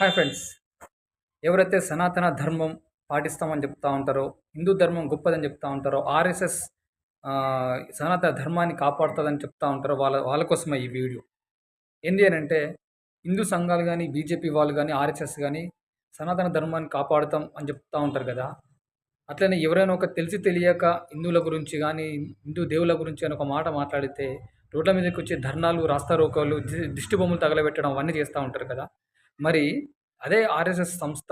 Hi friends ఎవరైతే సనాతన ధర్మం పాటిస్తామని చెప్తా ఉంటారో హిందూ ధర్మం గొప్పదని చెప్తా ఉంటారో ఆర్ఎస్ఎస్ సనాతన ధర్మాన్ని కాపాడుతుందని చెప్తా ఉంటారో వాళ్ళ వాళ్ళ కోసమే ఈ వీడియో. ఏంటి అని అంటే హిందూ సంఘాలు కానీ బీజేపీ వాళ్ళు కానీ ఆర్ఎస్ఎస్ కానీ సనాతన ధర్మాన్ని కాపాడుతాం అని చెప్తా ఉంటారు కదా. అట్లనే ఎవరైనా ఒక తెలిసి తెలియక హిందువుల గురించి కానీ హిందూ దేవుల గురించి అని ఒక మాట మాట్లాడితే రోడ్ల మీదకి వచ్చి ధర్నాలు రాస్తారోకాలు దిష్టి బొమ్మలు తగలబెట్టడం అవన్నీ చేస్తూ ఉంటారు కదా. మరి అదే ఆర్ఎస్ఎస్ సంస్థ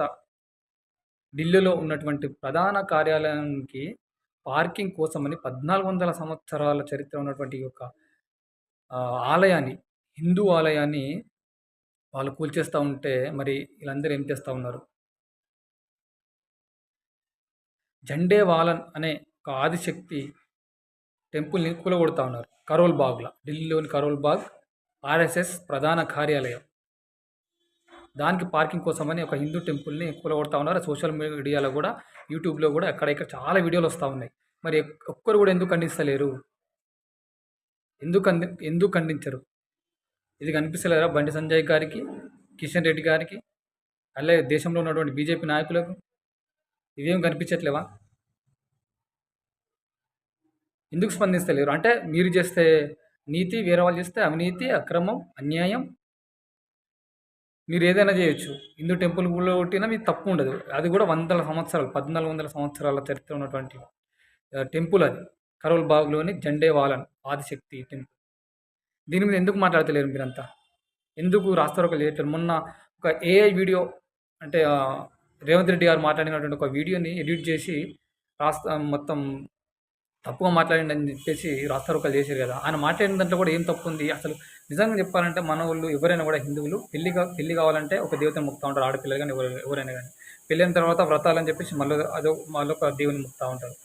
ఢిల్లీలో ఉన్నటువంటి ప్రధాన కార్యాలయానికి పార్కింగ్ కోసమని పద్నాలుగు వందల సంవత్సరాల చరిత్ర ఉన్నటువంటి ఒక ఆలయాన్ని హిందూ ఆలయాన్ని వాళ్ళు కూల్చేస్తూ ఉంటే మరి వీళ్ళందరూ ఏం చేస్తూ ఉన్నారు? జండేవాలన్ అనే ఒక ఆదిశక్తి టెంపుల్ని కూలగొడుతూ ఉన్నారు కరోల్ బాగ్లో ఢిల్లీలోని కరోల్ బాగ్ ఆర్ఎస్ఎస్ ప్రధాన కార్యాలయం. దానికి పార్కింగ్ కోసమని ఒక హిందూ టెంపుల్ని కూలగొడతా ఉన్నారు. సోషల్ మీడియాలో కూడా యూట్యూబ్లో కూడా అక్కడ ఇక్కడ చాలా వీడియోలు వస్తూ ఉన్నాయి. మరి ఒక్కరు కూడా ఎందుకు ఖండిస్తలేరు? ఎందుకు అంది ఎందుకు ఖండించరు? ఇది కనిపిస్తలేరా బండి సంజయ్ గారికి కిషన్ రెడ్డి గారికి అలాగే దేశంలో ఉన్నటువంటి బీజేపీ నాయకులకు? ఇవేం కనిపించట్లేవా? ఎందుకు స్పందిస్తలేరు? అంటే మీరు చేస్తే నీతి వేరే వాళ్ళు చేస్తే అవినీతి అక్రమం అన్యాయం మీరు ఏదైనా చేయొచ్చు. హిందూ టెంపుల్ కూడా కొట్టినా మీకు తప్పు ఉండదు. అది కూడా వందల సంవత్సరాలు పద్నాలుగు వందల సంవత్సరాల చరిత్ర ఉన్నటువంటి టెంపుల్ అది. కరోల్ బాగ్లోని జెండే వాలన్ ఆదిశక్తి టెంపుల్. దీని మీద ఎందుకు మాట్లాడతలేరు మీరంతా? ఎందుకు రాస్తారోకలు చేయట్లేదు మొన్న ఒక ఏఐ వీడియో అంటే రేవంత్ రెడ్డి గారు మాట్లాడినటువంటి ఒక వీడియోని ఎడిట్ చేసి రాస్తా మొత్తం తప్పుగా మాట్లాడిండి అని చెప్పేసి రాస్తారోకలు చేశారు కదా. ఆయన మాట్లాడిన దాంట్లో కూడా ఏం తప్పు ఉంది? అసలు నిజంగా చెప్పాలంటే మన వాళ్ళు ఎవరైనా కూడా హిందువులు పెళ్ళి పెళ్ళి కావాలంటే ఒక దేవతను ముక్తా ఉంటారు ఆడపిల్లలు కానీ ఎవరు ఎవరైనా కానీ. పెళ్ళైన తర్వాత వ్రతాలని చెప్పేసి మళ్ళీ అదో మళ్ళీ ఒక దేవుని ముక్తా ఉంటారు.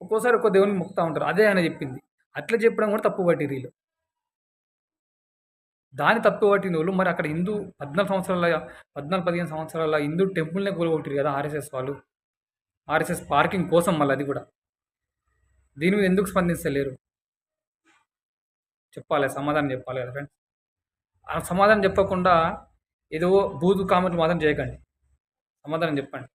ఒక్కోసారి ఒక దేవుని ముక్తా ఉంటారు. అదే ఆయన చెప్పింది. అట్లా చెప్పడం కూడా తప్పు పట్టి వీళ్ళు దాని తప్పు పట్టిన వాళ్ళు మరి అక్కడ హిందూ పద్నాలుగు సంవత్సరాల పద్నాలుగు పదిహేను సంవత్సరాల హిందూ టెంపుల్నే కూలగొట్టారు కదా ఆర్ఎస్ఎస్ వాళ్ళు. ఆర్ఎస్ఎస్ పార్కింగ్ కోసం మళ్ళీ అది కూడా. దీని మీద ఎందుకు స్పందించలేరు? చెప్పాలి సమాధానం చెప్పాలి కదా ఫ్రెండ్స్ ఆ సమాధానం చెప్పకుండా ఏదో బూతు కామెంట్లు మాత్రం చేయకండి. సమాధానం చెప్పండి.